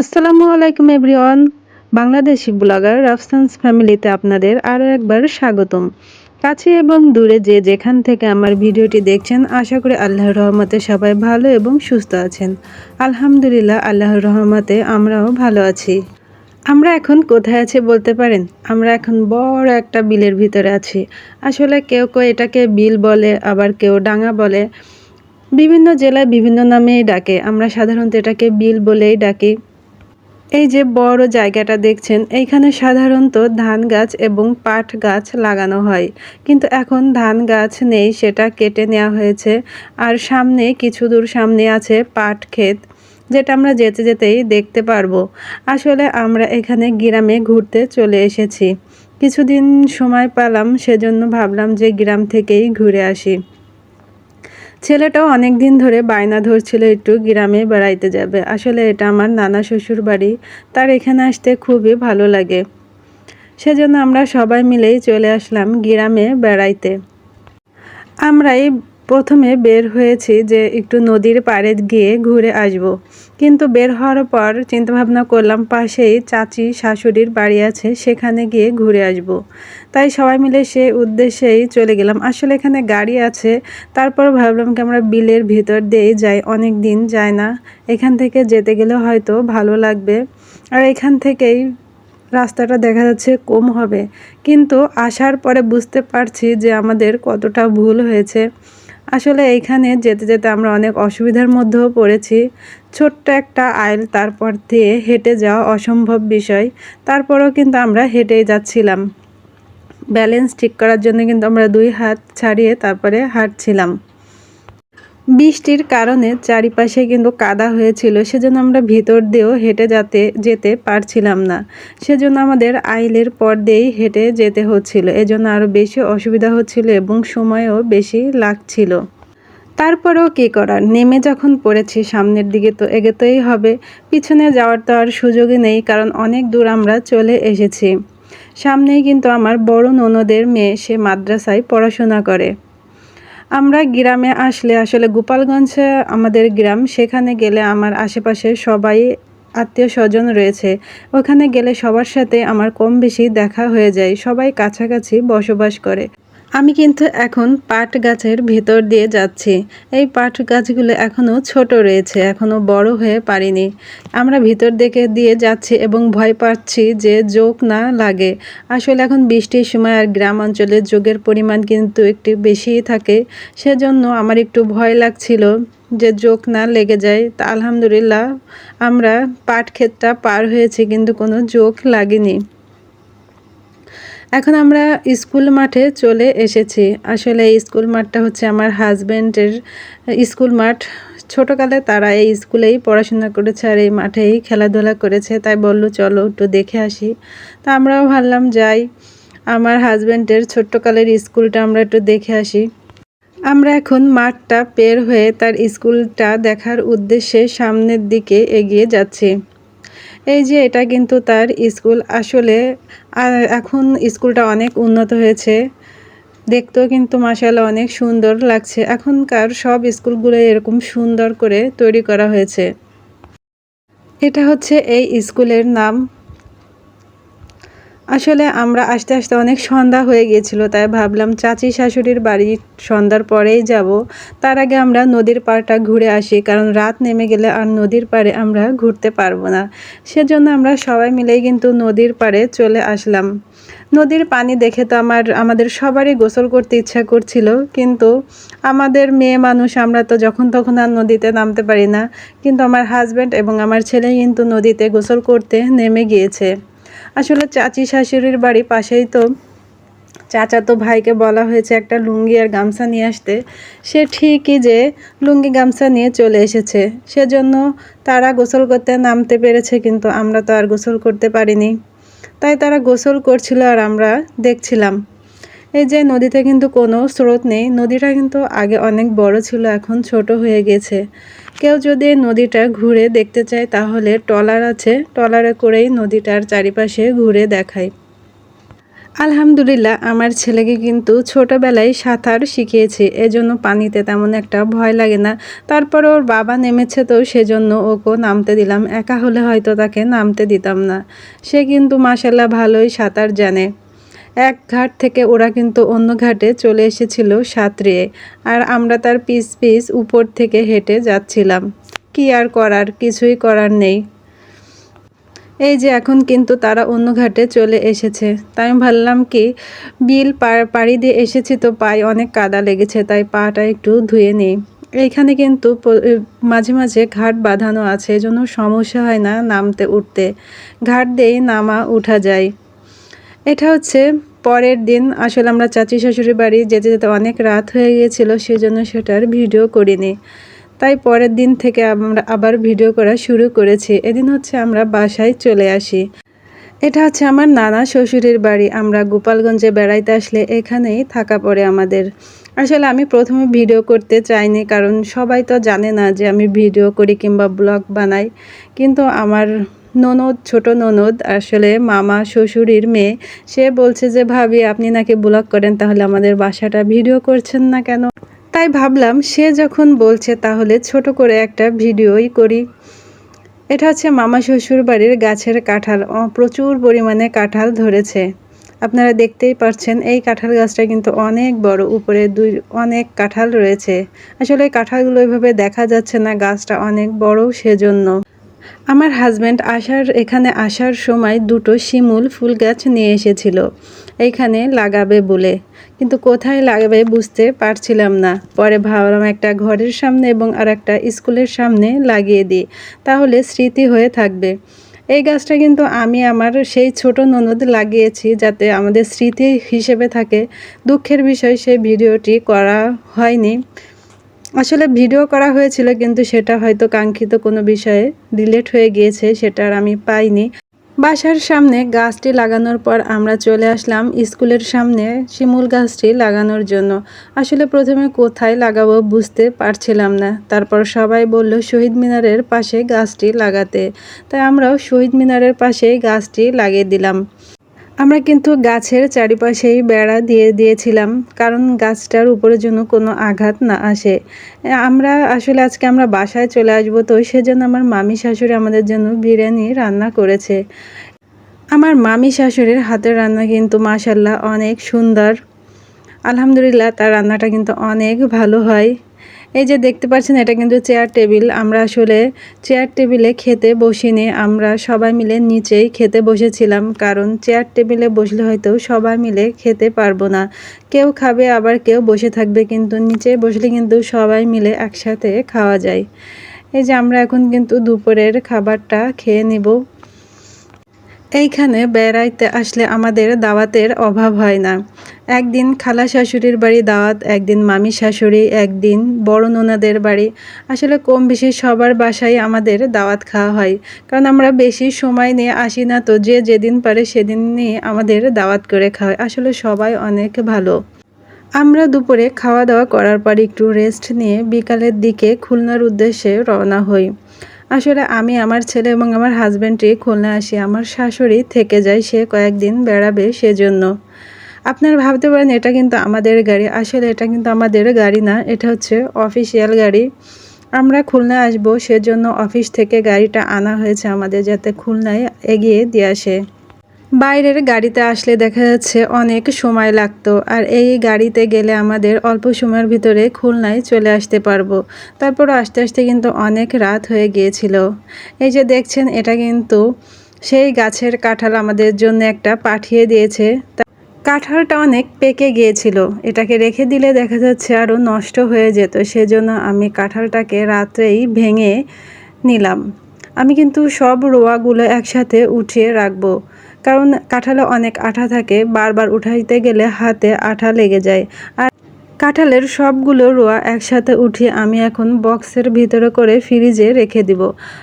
আসসালামু আলাইকুম everyone. Bangladeshi blogger রাফসান্স ফ্যামিলিতে আপনাদের আরও একবার স্বাগতম। কাছে এবং দূরে যে যেখান থেকে আমার ভিডিওটি দেখছেন, আশা করি আল্লাহর রহমতে সবাই ভালো এবং সুস্থ আছেন। আলহামদুলিল্লাহ, আল্লাহর রহমতে আমরাও ভালো আছি। আমরা এখন কোথায় আছি বলতে পারেন? আমরা এখন বড় একটা বিলের ভিতরে আছি। আসলে কেউ কেউ এটাকে বিল বলে, আবার কেউ ডাঙা বলে। বিভিন্ন জেলায় বিভিন্ন নামেই ডাকে। আমরা সাধারণত এটাকে বিল বলেই ডাকি। এই যে বড় জায়গাটা দেখছেন, এইখানে সাধারণত ধান গাছ এবং পাট গাছ লাগানো হয়। কিন্তু এখন ধান গাছ নেই, সেটা কেটে নেওয়া হয়েছে। আর সামনে, কিছু দূর সামনে আছে পাট ক্ষেত, যেটা আমরা যেতে যেতেই দেখতে পারব। আসলে আমরা এখানে গ্রামে ঘুরতে চলে এসেছি। কিছুদিন সময় পেলাম, সেজন্য ভাবলাম যে গ্রাম থেকেই ঘুরে আসি। ছেলেটাও অনেক দিন ধরে বায়না ধরছিল একটু গ্রামে বেড়াইতে যাবে। আসলে এটা আমার নানা শ্বশুর বাড়ি, তার এখানে আসতে খুবই ভালো লাগে। সেজন্য আমরা সবাই মিলেই চলে আসলাম গ্রামে বেড়াইতে। আমরাই প্রথমে বের হয়েছি যে একটু নদীর পাড়ে গিয়ে ঘুরে আসব। কিন্তু বের হওয়ার পর চিন্তাভাবনা করলাম, পাশেই চাচি শাশুড়ির বাড়ি আছে, সেখানে গিয়ে ঘুরে আসব। তাই সবাই মিলে সে উদ্দেশ্যেই চলে গেলাম। আসলে এখানে গাড়ি আছে, তারপর ভাবলাম কি আমরা বিলের ভিতর দিয়েই যাই, অনেক দিন যায় না। এখান থেকে যেতে গেলে হয়তো ভালো লাগবে। আর এখান থেকেই রাস্তাটা দেখা যাচ্ছে কম হবে। কিন্তু আসার পরে বুঝতে পারছি যে আমাদের কতটা ভুল হয়েছে। আসলে এইখানে যেতে যেতে আমরা অনেক অসুবিধার মধ্যেও পড়েছি। ছোট্ট একটা আইল তারপর দিয়ে হেঁটে যাওয়া অসম্ভব বিষয়। তারপরেও কিন্তু আমরা হেঁটেই যাচ্ছিলাম। ব্যালেন্স ঠিক করার জন্য কিন্তু আমরা দুই হাত ছাড়িয়ে তারপরে হাঁটছিলাম। বৃষ্টির কারণে চারিপাশে কিন্তু কাদা হয়েছিল, সেজন্য আমরা ভিতর দিয়েও হেঁটে যাতে যেতে পারছিলাম না। সেজন্য আমাদের আইলের পর দিয়েই হেঁটে যেতে হচ্ছিল, এজন্য আরও বেশি অসুবিধা হচ্ছিল এবং সময়ও বেশি লাগছিল। তারপরেও কী করার? নেমে যখন পড়েছি সামনের দিকে তো এগোতেই হবে, পিছনে যাওয়ার তো আর সুযোগই নেই, কারণ অনেক দূর আমরা চলে এসেছি। সামনেই কিন্তু আমার বড় ননদের মেয়ে, সে মাদ্রাসায় পড়াশোনা করে। আমরা গ্রামে আসলে আসলে গোপালগঞ্জে আমাদের গ্রাম, সেখানে গেলে আমার আশেপাশে সবাই আত্মীয় স্বজন রয়েছে। ওখানে গেলে সবার সাথে আমার কম বেশি দেখা হয়ে যায়। সবাই কাছাকাছি বসবাস করে। আমি কিন্তু এখন পাট গাছের ভিতর দিয়ে যাচ্ছি। এই পাট গাছগুলো এখনও ছোট রয়েছে এখনও বড় হয়ে পারিনি। আমরা ভিতর দিকে দিয়ে যাচ্ছি এবং ভয় পাচ্ছি যে যোগ না লাগে। আসলে এখন বৃষ্টির সময় আর গ্রাম অঞ্চলে যোগের পরিমাণ কিন্তু একটু বেশিই থাকে। সেজন্য আমার একটু ভয় লাগছিল যে যোগ না লেগে যায়। তা আলহামদুলিল্লাহ, আমরা পাট ক্ষেতটা পার হয়েছি কিন্তু কোনো যোগ লাগেনি। এখন আমরা স্কুল মাঠে চলে এসেছি। আসলে এই স্কুল মাঠটা হচ্ছে আমার হাজব্যান্ডের স্কুল মাঠ। ছোটোকালে তারা এই স্কুলেই পড়াশোনা করেছে আর এই মাঠেই খেলাধুলা করেছে। তাই বলল, চলো একটু দেখে আসি। তা আমরাও ভাবলাম, যাই, আমার হাজব্যান্ডের ছোট্টকালের স্কুলটা আমরা একটু দেখে আসি। আমরা এখন মাঠটা পের হয়ে তার স্কুলটা দেখার উদ্দেশ্যে সামনের দিকে এগিয়ে যাচ্ছি। এই যে এটা কিন্তু তার স্কুল। আসলে এখন স্কুলটা অনেক উন্নত হয়েছে। দেখতেও কিন্তু মাসাল্লাহ অনেক সুন্দর লাগছে। এখনকার সব স্কুলগুলো এরকম সুন্দর করে তৈরি করা হয়েছে। এটা হচ্ছে এই স্কুলের নাম। আসলে আমরা আস্তে আস্তে অনেক সন্ধ্যা হয়ে গিয়েছিল, তাই ভাবলাম চাচি শাশুড়ির বাড়ি সন্ধ্যার পরেই যাব। তার আগে আমরা নদীর পাড়টা ঘুরে আসি, কারণ রাত নেমে গেলে আর নদীর পাড়ে আমরা ঘুরতে পারব না। সেজন্য আমরা সবাই মিলেই কিন্তু নদীর পাড়ে চলে আসলাম। নদীর পানি দেখে তো আমার, আমাদের সবারই গোসল করতে ইচ্ছা করছিল, কিন্তু আমাদের মেয়ে মানুষ আমরা তো যখন তখন আর নদীতে নামতে পারি না। কিন্তু আমার হাজব্যান্ড এবং আমার ছেলে কিন্তু নদীতে গোসল করতে নেমে গিয়েছে। আসলে চাচি শাশুড়ির বাড়ি পাশেই তো চাচা তো ভাইকে বলা হয়েছে একটা লুঙ্গি আর গামছা নিয়ে আসতে। সে ঠিকই যে লুঙ্গি গামছা নিয়ে চলে এসেছে। সেজন্য তারা গোসল করতে নামতে পেরেছে, কিন্তু আমরা তো আর গোসল করতে পারিনি। তাই তারা গোসল করছিল আর আমরা দেখছিলাম। এই যে নদীতে কিন্তু কোনো স্রোত নেই। নদীটা কিন্তু আগে অনেক বড় ছিল, এখন ছোট হয়ে গেছে। কেউ যদি নদীটা ঘুরে দেখতে চায়, তাহলে ট্রলার আছে। ট্রলারে করেই নদীটার চারিপাশে ঘুরে দেখায়। আলহামদুলিল্লাহ, আমার ছেলেকে কিন্তু ছোটবেলায় সাঁতার শিখিয়েছি। এজন্য পানিতে তেমন একটা ভয় লাগে না। তারপর ওর বাবা নেমেছে তো সেজন্য ওকে নামতে দিলাম। একা হলে হয়তো তাকে নামতে দিতাম না। সে কিন্তু মাসাল্লাহ ভালোই সাঁতার জানে। এক ঘাট থেকে ওরা কিন্তু অন্য ঘাটে চলে এসেছিল সাঁতরিয়ে আর আমরা তার পিস পিস উপর থেকে হেঁটে যাচ্ছিলাম। কি আর করার, কিছুই করার নেই। এই যে এখন কিন্তু তারা অন্য ঘাটে চলে এসেছে। তাই আমি ভাবলাম কি, বিল পাড়ি দিয়ে এসেছি তো পায়ে অনেক কাদা লেগেছে, তাই পাটা একটু ধুয়ে নিই। এইখানে কিন্তু মাঝে মাঝে ঘাট বাঁধানো আছে, এজন্য সমস্যা হয় না নামতে উঠতে। ঘাট দিয়েই নামা উঠা যায়। এটা হচ্ছে পরের দিন। আসলে আমরা চাচি শ্বশুরের বাড়ি যেতে যেতে অনেক রাত হয়ে গিয়েছিল, সেজন্য সেটার ভিডিও করিনি। তাই পরের দিন থেকে আমরা আবার ভিডিও করা শুরু করেছি। এদিন হচ্ছে আমরা বাসায় চলে আসি। এটা হচ্ছে আমার নানা শ্বশুরের বাড়ি। আমরা গোপালগঞ্জে বেড়াইতে আসলে এখানেই থাকা পড়ে আমাদের। আসলে আমি প্রথমে ভিডিও করতে চাইনি, কারণ সবাই তো জানে না যে আমি ভিডিও করি কিংবা ব্লগ বানাই। কিন্তু আমার ননদ, ছোট ননদ, আসলে মামা শ্বশুরির মেয়ে, সে বলছে যে, ভাবি, আপনি নাকি ব্লগ করেন, তাহলে আমাদের বাসাটা ভিডিও করছেন না কেন? তাই ভাবলাম, সে যখন বলছে, তাহলে ছোট করে একটা ভিডিওই করি। এটা হচ্ছে মামা শ্বশুর বাড়ির গাছের কাঁঠাল। প্রচুর পরিমাণে কাঁঠাল ধরেছে। আপনারা দেখতেই পাচ্ছেন এই কাঁঠাল গাছটা কিন্তু অনেক বড়, উপরে দুই, অনেক কাঁঠাল রয়েছে। আসলে কাঁঠালগুলো ওইভাবে দেখা যাচ্ছে না, গাছটা অনেক বড় সেজন্য। আমার হাজব্যান্ড আসার, এখানে আসার সময় দুটো শিমুল ফুল গাছ নিয়ে এসেছিল। এইখানে লাগাবে বলে। কিন্তু কোথায় লাগাবে বুঝতে পারছিলাম না। পরে ভাবলাম একটা ঘরের সামনে এবং আর একটা স্কুলের সামনে লাগিয়ে দিই, তাহলে স্মৃতি হয়ে থাকবে। এই গাছটা কিন্তু আমি আমার সেই ছোট ননদ লাগিয়েছি যাতে আমাদের স্মৃতি হিসেবে থাকে। দুঃখের বিষয় সেই ভিডিওটি করা হয়নি। আসলে ভিডিও করা হয়েছিল, কিন্তু সেটা হয়তো কাঙ্ক্ষিত কোনো বিষয়ে ডিলেট হয়ে গিয়েছে, সেটা আর আমি পাইনি। বাসার সামনে গাছটি লাগানোর পর আমরা চলে আসলাম স্কুলের সামনে শিমুল গাছটি লাগানোর জন্য। আসলে প্রথমে কোথায় লাগাবো বুঝতে পারছিলাম না। তারপর সবাই বলল, শহীদ মিনারের পাশে গাছটি লাগাতে। তাই আমরাও শহীদ মিনারের পাশে গাছটি লাগিয়ে দিলাম। আমরা কিন্তু গাছের চারিপাশেই বেড়া দিয়ে দিয়েছিলাম, কারণ গাছটার উপরের জন্য কোনো আঘাত না আসে। আমরা আসলে আজকে আমরা বাসায় চলে আসব, তো সেজন্য আমার মামি শাশুড়ি আমাদের জন্য বিরিয়ানি রান্না করেছে। আমার মামি শাশুড়ির হাতের রান্না কিন্তু মাসাল্লাহ অনেক সুন্দর। আলহামদুলিল্লাহ, তার রান্নাটা কিন্তু অনেক ভালো হয়। এই যে দেখতে পাচ্ছেন, এটা কিন্তু চেয়ার টেবিল আমরা আসলে চেয়ার টেবিলে খেতে বসিনি, আমরা সবাই মিলে নিচেই খেতে বসেছিলাম, কারণ চেয়ার টেবিলে বসলে হয়তো সবাই মিলে খেতে পারব না। কেউ খাবে, আবার কেউ বসে থাকবে, কিন্তু নিচে বসলে কিন্তু সবাই মিলে একসাথে খাওয়া যায়। এই যে আমরা এখন কিন্তু দুপুরের খাবারটা খেয়ে নিব। এইখানে বেড়াইতে আসলে আমাদের দাওয়াতের অভাব হয় না। একদিন খালা শাশুড়ির বাড়ি দাওয়াত, একদিন মামি শাশুড়ি, একদিন বড় নোনাদের বাড়ি। আসলে কম বেশি সবার বাসায় আমাদের দাওয়াত খাওয়া হয়। কারণ আমরা বেশি সময় নিয়ে আসি না তো যে যেদিন পারে সেদিন নিয়ে আমাদের দাওয়াত করে খাওয়ায়। আসলে সবাই অনেক ভালো। আমরা দুপুরে খাওয়া দাওয়া করার পর একটু রেস্ট নিয়ে বিকালের দিকে খুলনার উদ্দেশ্যে রওনা হই। আসলে আমি আমার ছেলে এবং আমার হাজব্যান্ডটি খুলনা আসি। আমার শাশুড়ি থেকে যায়, সে কয়েকদিন বেড়াবে সেজন্য। আপনারা ভাবতে পারেন, এটা কিন্তু আমাদের গাড়ি। আসলে এটা কিন্তু আমাদের গাড়ি না, এটা হচ্ছে অফিসিয়াল গাড়ি। আমরা খুলনা আসব, সেজন্য অফিস থেকে গাড়িটা আনা হয়েছে আমাদের যাতে খুলনায় এগিয়ে দিয়ে আসে। বাইরের গাড়িতে আসলে দেখা যাচ্ছে অনেক সময় লাগতো, আর এই গাড়িতে গেলে আমাদের অল্প সময়ের ভিতরে খুলনায় চলে আসতে পারব। তারপর আস্তে আস্তে কিন্তু অনেক রাত হয়ে গিয়েছিল। এই যে দেখছেন, এটা কিন্তু সেই গাছের কাঁঠাল আমাদের জন্য একটা পাঠিয়ে দিয়েছে। কাঁঠালটা অনেক পেকে গিয়েছিল। এটাকে রেখে দিলে দেখা যাচ্ছে আরও নষ্ট হয়ে যেত। সেজন্য আমি কাঁঠালটাকে রাত্রেই ভেঙে নিলাম। আমি কিন্তু সব রোয়াগুলো একসাথে উঠিয়ে রাখব। কারণ কাঁঠালে অনেক আঠা থাকে, বারবার উঠাইতে গেলে হাতে আঠা লেগে যায়। আর কাঁঠালের সবগুলো রোয়া একসাথে উঠিয়ে আমি এখন বক্সের ভিতরে করে ফ্রিজে রেখে দিব।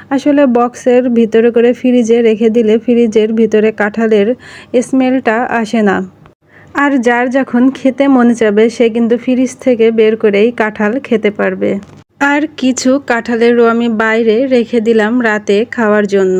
আসলে বক্সের ভিতরে করে ফ্রিজে রেখে দিলে ফ্রিজের ভিতরে কাঁঠালের স্মেলটা আসে না। আর যার যখন খেতে মনে যাবে সে কিন্তু ফ্রিজ থেকে বের করেই কাঁঠাল খেতে পারবে। আর কিছু কাঁঠালেরও আমি বাইরে রেখে দিলাম রাতে খাওয়ার জন্য।